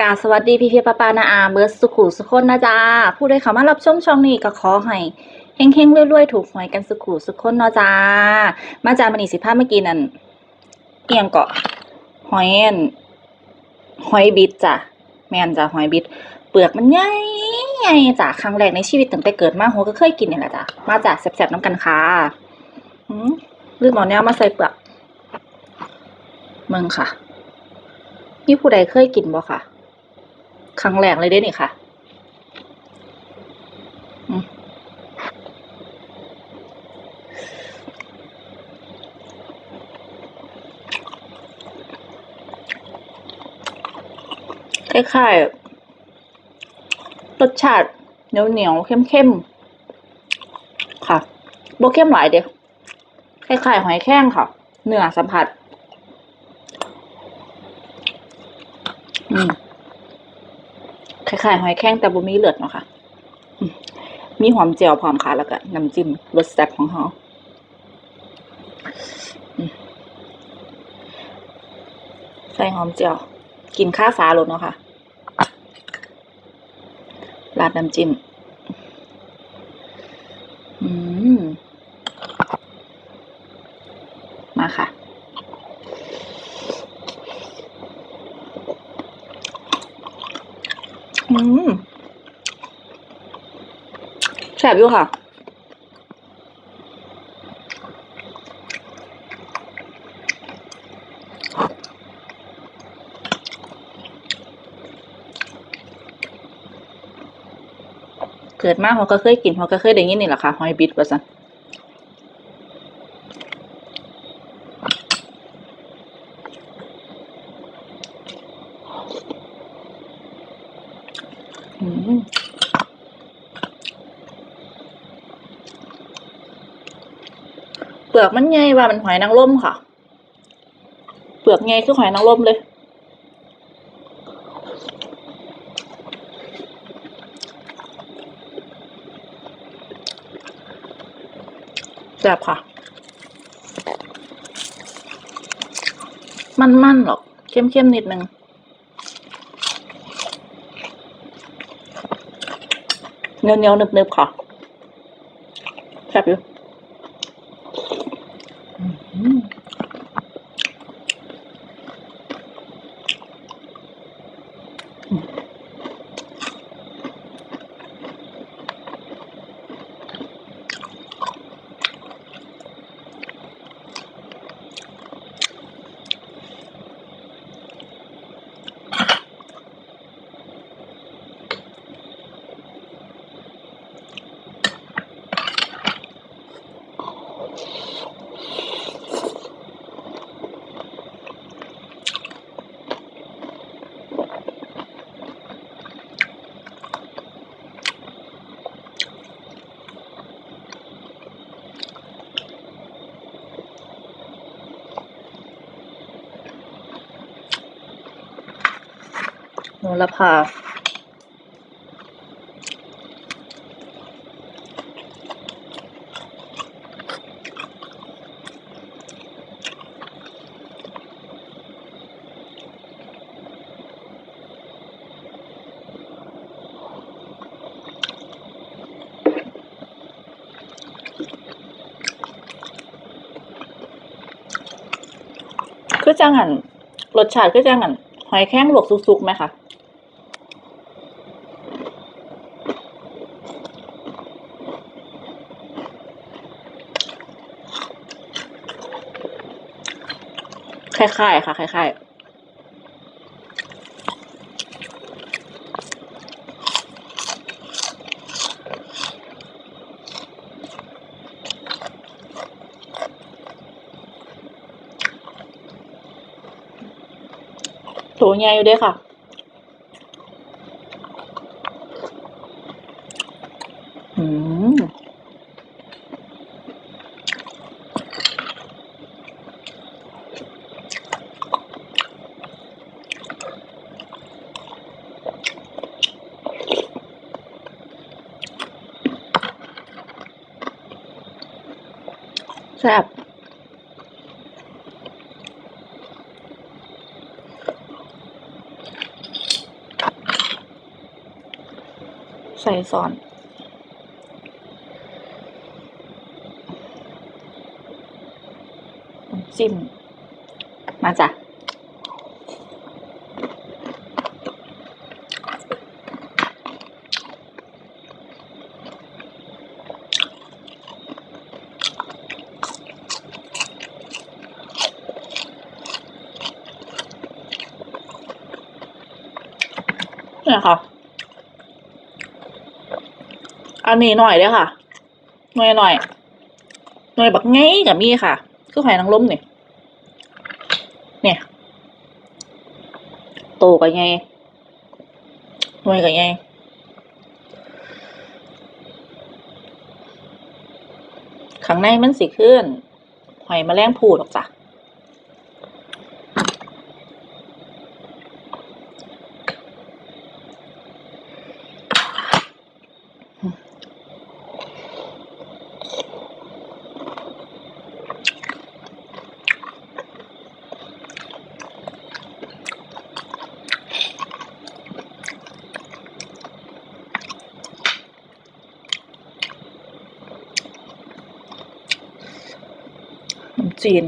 กาสวัสดีพี่เพี่ป้าป้านาอาเบิร์ดสุขุสุขคนนะจ๊ะผู้ใดเข้ามารับชมช่องนี้ก็ขอให้เฮงๆรวยๆถูกหวยกันสุขุสุขคนเนาะจ้า มาจากมันอีสิภาพเมื่อกี้นั่นเอียงเกาะหอยอันหอยบิดจ้ะแม่นจ้ะหอยบิด เปลือกมันใหญ่ใหญ่จ้ะครั้งแรกในชีวิตตั้งแต่เกิดมาโหก็เคยกินนี่แหละจ้ะมาจากแซ่บๆน้ำกันค่ะหืมลืมอาเนี้ยมาใส่เปลือกมึงค่ะมีผู้ใดเคยกินบ่ค่ะ ครั้งแรกเลยเด้นี่ค่ะคล้ายๆรสชาติเหนียวเหนียวๆเข้มๆค่ะโบเข้มหลายเด้คล้ายๆหอยแครงค่ะ เนื้อสัมผัส อืม คล้ายๆหอยแครงแต่บ่มีเลือดเนาะค่ะ มีหอมเจียวพร้อมค่ะ แล้วก็น้ำจิ้มรสแซ่บของเขาใส่หอมเจียว กินข้าวฟ้ารสเนาะค่ะ ราดน้ำจิ้ม อืม มาค่ะ อืม แซ่บอยู่ค่ะ เกิดมาเขาก็เคยกินเขาก็เคยได้ยินนี่แหละค่ะ หอยบิดว่าซั่น ลือกมันใหญ่ว่ามันหอยนางรมค่ะ เปลือกใหญ่คือหอยนางรมเลยแซ่บค่ะ มันๆหรอก เข้มๆนิดนึงเนียวเนียวๆนึบๆค่ะแซ่บอยู่ โหระพาคือจังหันรสชาติคือจังหันหอยแข้งลวกสุกๆไหมคะ คล้ายๆค่ะคล้ายๆตัวใหญ่อยู่เด้ค่ะ ซ่บใส่ซอนจิ้ม มาจ้ะ เนี่ยค่ะ อันนี้หน่อยเด้อค่ะ หน่อยหน่อยหน่อยบักไงกับมีค่ะ คือหอยนางรมเนี่ยเนี่ยโตกับไงหน่วยกับไงข้างในมันสีขึ้นหอยแมลงภูดหรอกจ้ะ จีน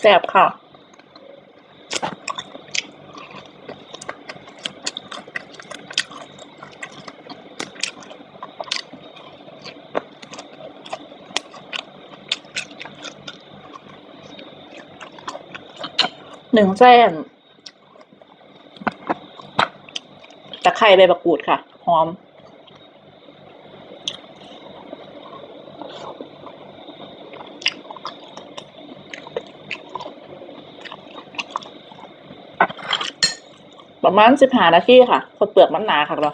แซ่บค่ะ หนึ่งเส้นตะไคร้ใบมะกรูดค่ะ หอม ประมาณสิบห้านาทีค่ะคนเปลือกมันหนาค่ะเรา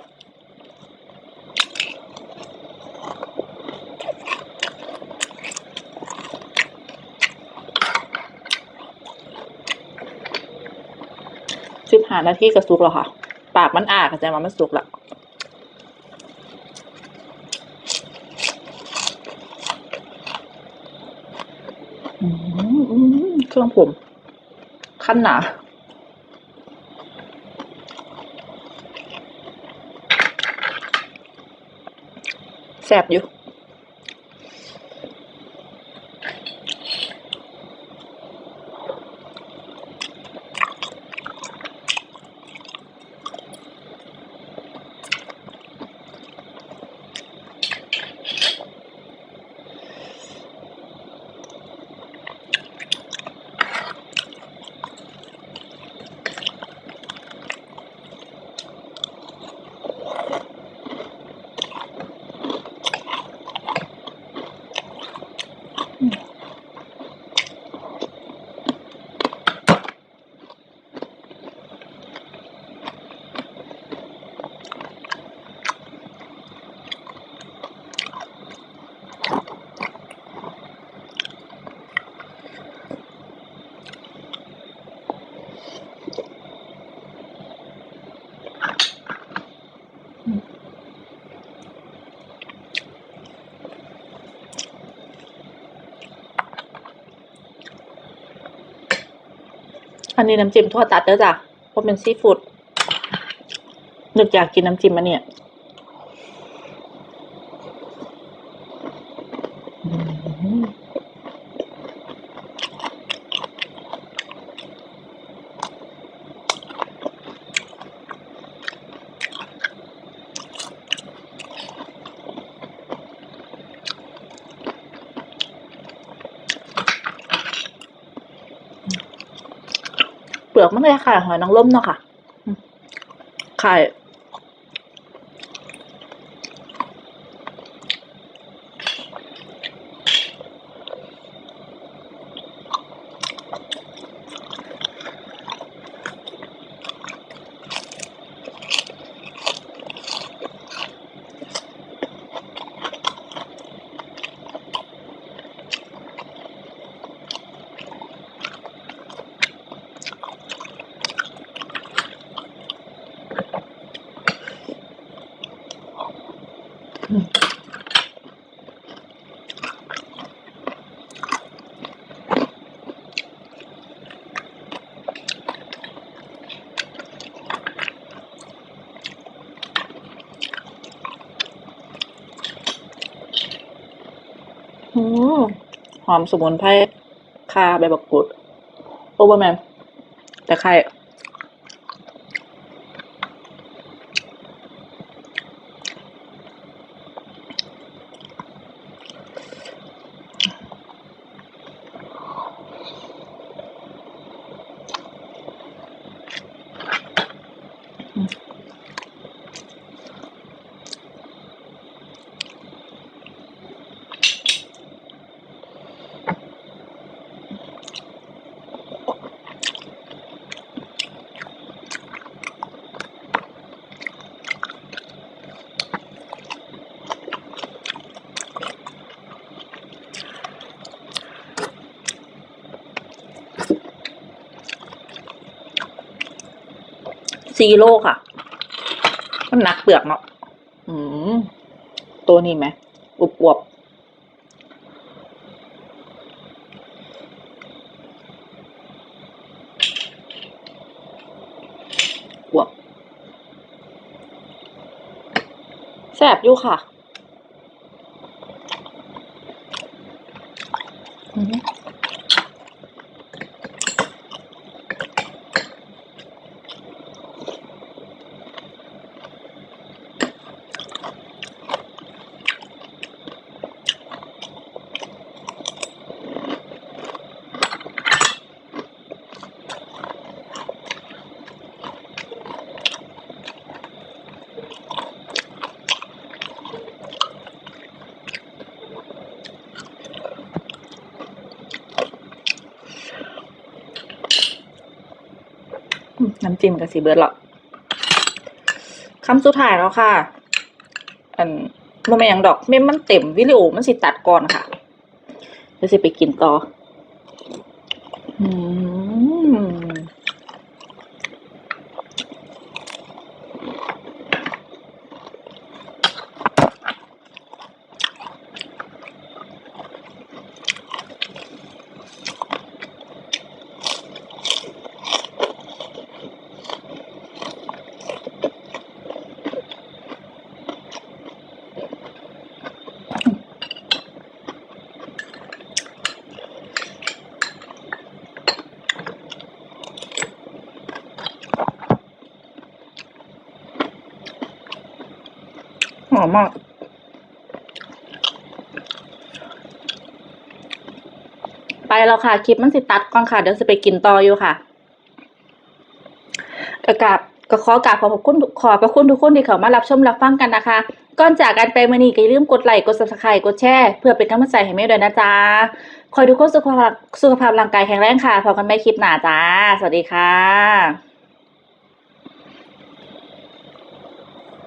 านาทีก็สุกแล้วค่ะ ปากมันอาเข้าใจว่ามันสุกล้วอืมอืมเครื่องผมขั้นหนาแซ่บอยู่ อันนี้น้ำจิ้มทั่วตัดเด้อจ้ะเพราะเป็นซีฟู้ดนึกอยากกินน้ำจิ้มอันเนี้ย เปลือกมันเลยค่ะ หอยนางรมเนาะค่ะไข่ หอมสมุนไพรคาใบบักกูดโอเวอร์แมนแต่ไข่ ซีโร่ค่ะมันหนักเปลือกเนาะอืมตัวนี้ไหมอวบอวบอวบแซบอยู่ค่ะำจิ้มกับสีเบิร์ดหรอกคำสุดท้ายแล้วค่ะ อันโมเมนหยังดอกเมมมันเต็มวิดีโอมันสิตัดก่อนค่ะเดี๋ยวสิไปกินต่อ อืม อมมาก ไปแล้วค่ะ คลิปมันสิตัดก่อนค่ะ เดี๋ยวจะไปกินต่ออยู่ค่ะกระกาบก็ขอกราบขอบคุณขอบพระคุณทุกคนที่เข้ามารับชมรับฟังกันนะคะ ก่อนจากกันไปมื่อนี้ก็อย่าลืมกดไลค์กด subscribe กดแชร์เพื่อเป็นกำลังใจให้เมย์ด้วยนะจ๊ะคอยทุกคนสุขภาพสุขภาพร่างกายแข็งแรงค่ะพบกันใหม่คลิปหน้าจ้า สวัสดีค่ะ